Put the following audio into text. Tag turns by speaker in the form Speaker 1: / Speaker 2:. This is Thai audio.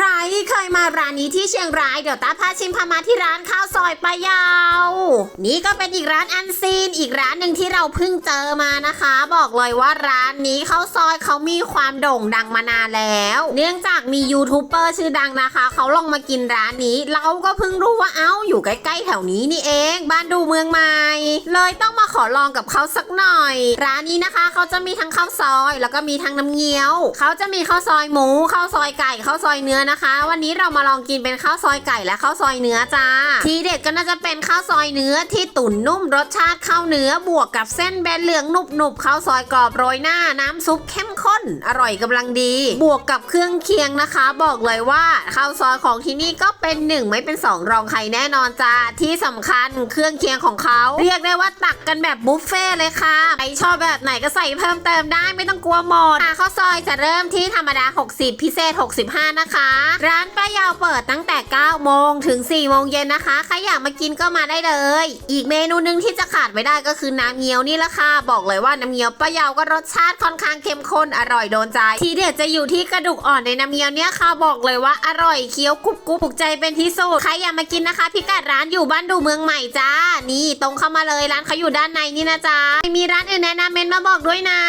Speaker 1: ใครเคยมาร้านนี้ที่เชียงราย เดี๋ยวตาพาชิมพามาที่ร้านข้าวซอยปลายาว นี่ก็เป็นอีกร้านอันซีน อีกร้านหนึ่งที่เราเพิ่งเจอมานะคะ บอกเลยว่าร้านนี้ข้าวซอยเขามีความโด่งดังมานานแล้ว เนื่องจากมียูทูบเบอร์ชื่อดังนะคะ เขาลองมากินร้านนี้ เราก็เพิ่งรู้ว่าเอ้าอยู่ใกล้ๆแถวนี้นี่เอง บ้านดูเมืองใหม่ เลยต้องมาขอลองกับเขาสักหน่อย ร้านนี้นะคะเขาจะมีทั้งข้าวซอย แล้วก็มีทั้งน้ำเงี้ยว เขาจะมีข้าวซอยหมูข้าวซอยไก่ข้าวซอยเนื้อนะคะ วันนี้เรามาลองกินเป็นข้าวซอยไก่และข้าวซอยเนื้อจ้า ทีเด็ดก็น่าจะเป็นข้าวซอยเนื้อที่ตุ๋นนุ่มรสชาติข้าวเนื้อบวกกับเส้นแบนเหลืองหนุบๆข้าวซอยกรอบโรยหน้าน้ำซุปเข้มข้น อร่อยกำลังดี บวกกับเครื่องเคียงนะคะ บอกเลยว่าข้าวซอยของที่นี่ก็เป็นหนึ่งไม่เป็นสองรองใครแน่นอนจ้าที่สำคัญเครื่องเคียงของเขาเรียกได้ว่าตักกันแบบบุฟเฟ่เลยค่ะใครชอบแบบไหนก็ใส่เพิ่มเติมได้ไม่ต้องกลัวหมดค่ะข้าวซอยจะเริ่มที่ธรรมดา 60 พิเศษ 65 นะคะ ร้านป้ายาวเปิดตั้งแต่ 9 โมงถึง 4 โมงเย็นนะคะ ใครอยากมากินก็มาได้เลย อีกเมนูหนึงที่จะขาดไม่ได้ก็คือน้ำเงี้ยวนี่ละค่ะ บอกเลยว่าน้ำเงี้ยวป้ายาวก็รสชาติค่อนข้างเข้มข้นอร่อยโดนใจ ทีเด็ดจะอยู่ที่กระดูกอ่อนในน้ำเงี้ยวเนี่ยค่ะบอกเลยว่าอร่อยเคี้ยวกรุบกรุบถูกใจเป็นที่สุด ใครอยากมากินนะคะ พิกัดร้านอยู่บ้านดูเมืองใหม่จ้า นี่ตรงเข้ามาเลยเลยร้านเขาอยู่ด้านในนี่นะจ๊ะมีร้านอื่นแนะนำเมนมาบอกด้วยนะ